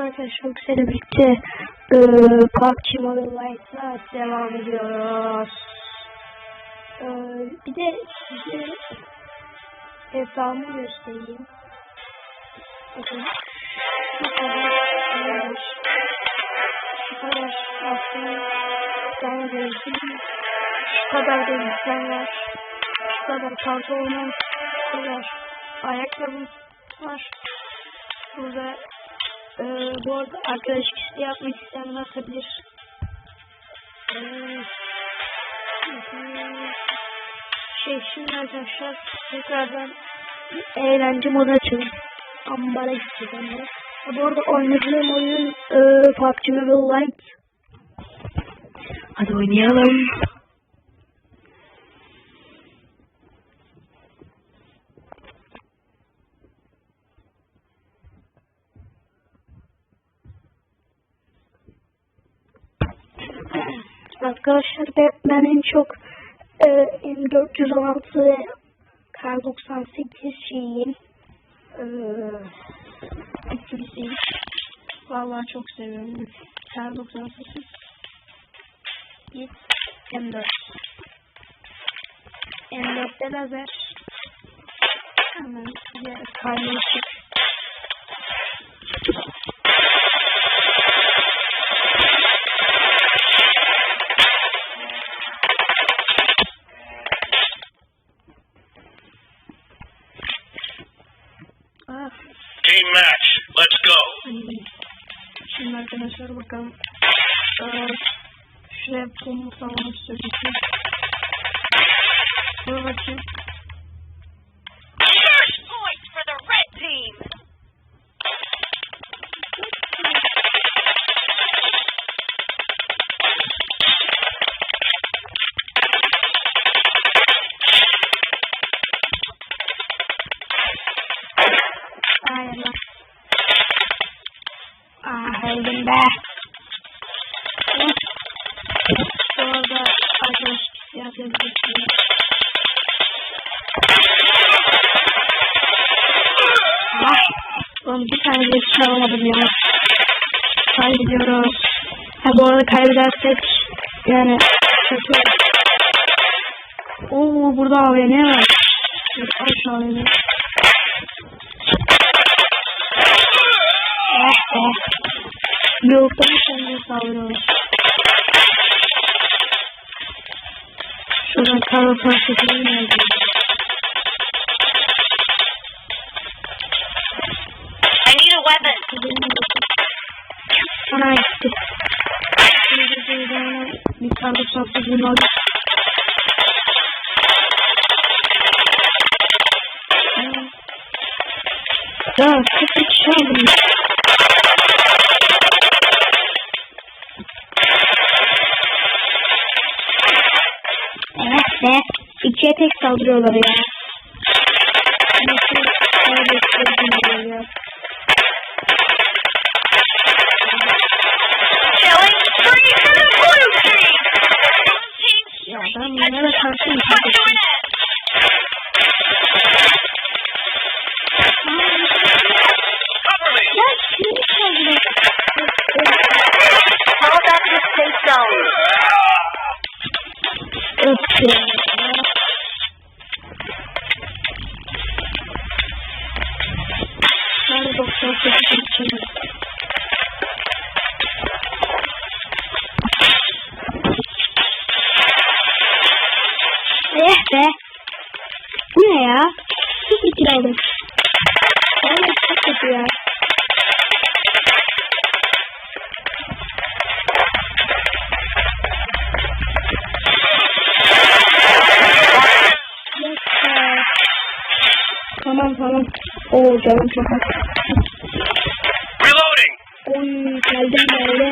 Merhaba arkadaşlar, sizlerle birlikte e, PUBG Mobile Lite'la devam ediyoruz. E, bir de size hesabımı göstereyim. Bakın. Şu kadar, şu kadar aslında sen gördün. Şu kadar da insan var. Şu kadar pantolonum var. Ayakkabım var. Burada bu arada arkadaş kişi yapmak isteyen atabilir. Şey şimdi arkadaşlar tekrardan eğlence modu açalım. Ambara. Ha, Bu arada oynadığım oyun e, PUBG Mobile. Hadi oynayalım. Arkadaşlar ben, en çok e, M416 ve Kar 98 şeyim. E, ikilisiyim. Vallahi çok seviyorum. Kar 98 Git M4 M4'te lazer Hemen size kaynaşık Ah, Team match. Let's go. Şimdi arkadaşlar bakalım. Ee, şuraya komu falan söyleyeceğim. Be. Bu arada arkadaş yapabilirsiniz. Ah. Oğlum bir tane de çalamadım ya. Kaybediyoruz. Ha bu arada kaybedersek yani kötü. Oo burada AVM var. Dur Tane saldırıyor. Şuradan karo parçasını yazdım. I need a weapon. Bana gitti. Şimdi bir tane parçasını aldım. Ya kötü çaldım. Evet İkiye tek saldırıyorlar ya. Nasıl kaybettirdim ya. Killing spree for the blue team. Team Ya ben bunlara karşıyım come to kardeşim. an end. Cover me. Be. Bu ne ya? Kilo aldım. Vallahi çok kötü ya. Tamam tamam. Oo canım çok. Reloading. Oy geldim böyle.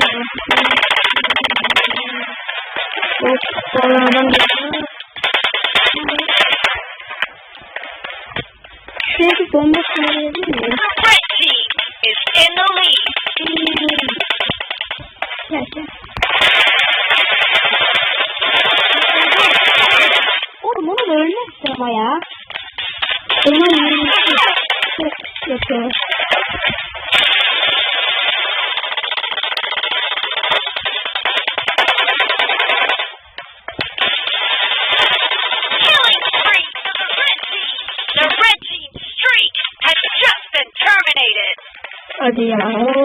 Hop sonra adam geliyor. Bomba kullanabilir miyim? Red team is in the lead. Gel. Oğlum onu da ölmezsin ama ya. Bunlar yürüyüşü. Hadi ya. Oo,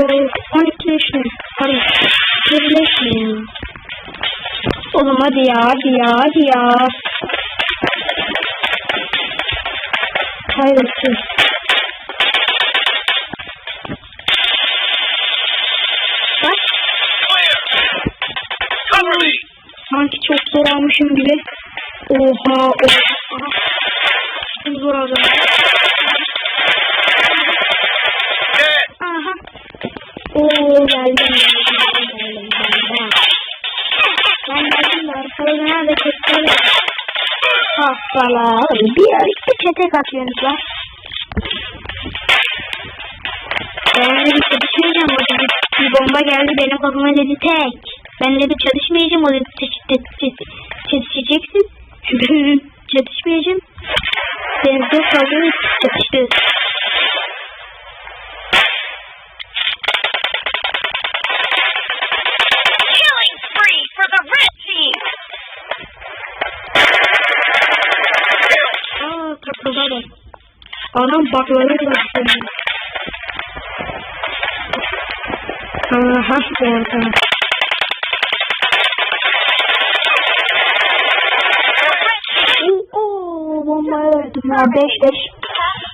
Panikleşmeyin. Hadi. Birleşmeyin. Oğlum hadi ya hadi ya hadi ya. Hayırlısı. Bak sanki çok zor almışım gibi. Oha oha. Hastalar. Bir yarıkta çete katıyorsunuz lan. Ben dedi çalışmayacağım o dedi. Bir bomba geldi benim kafama dedi tek. Ben dedi çalışmayacağım o dedi çetişeceksin. çatışmayacağım. Ben de fazla çatıştı. Adam bakları bıraktı. Aha orada. Oo bomba verdim ya 5 5.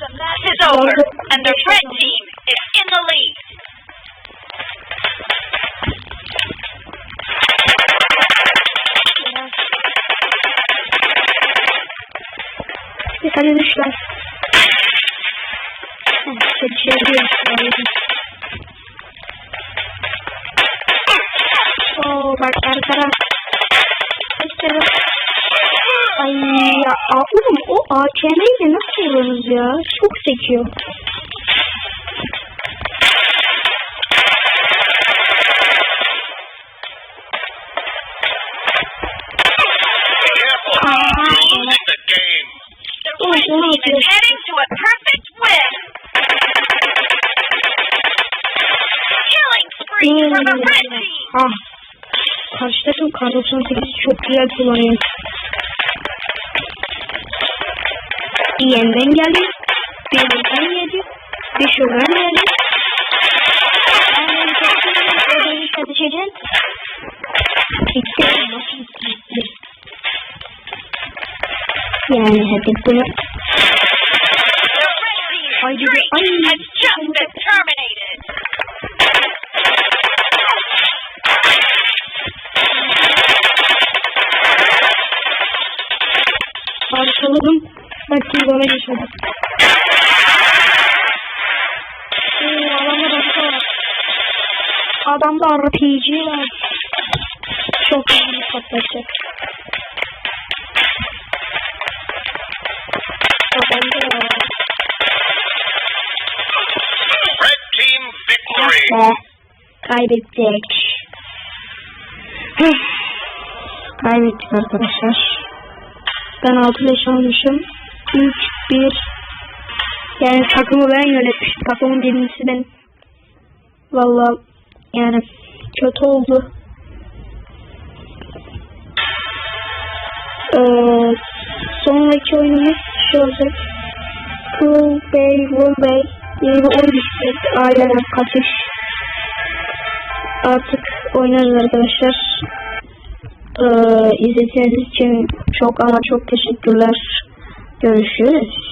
The match is over, and the red team is in the lead. Bir tane. Seçiyorum. Oo bak arkada. İşte Ay ya oğlum o AKM ile nasıl vururuz ya? Çok sekiyor. Team. Ah. Karşı takım kar 98 çok güzel kullanıyor. Bir yandan geldi. Bir yandan geldi. Bir şuradan geldi. Ben de çatışacağım. Bitti. Nasıl bitti? Yani hadi red team's Ay, Parçaladım. Bak şimdi bana geçelim. Oo, adamda başka var. Adamda RPG var. Çok hızlı patlatacak. Adamda var. Red team victory. Kaybettik. Kaybettik arkadaşlar. Ben 6 leş almışım. 3, 1. Yani takımı ben yönetmiştim. Takımın birincisi ben. Valla yani kötü oldu. Ee, sonraki oyunumuz şu olacak. Cool Bay, Wool Bay diye bir oyun istedik. Aileler kaçış. Artık oynarız arkadaşlar. Ee, izlediğiniz için çok ama çok teşekkürler. Görüşürüz.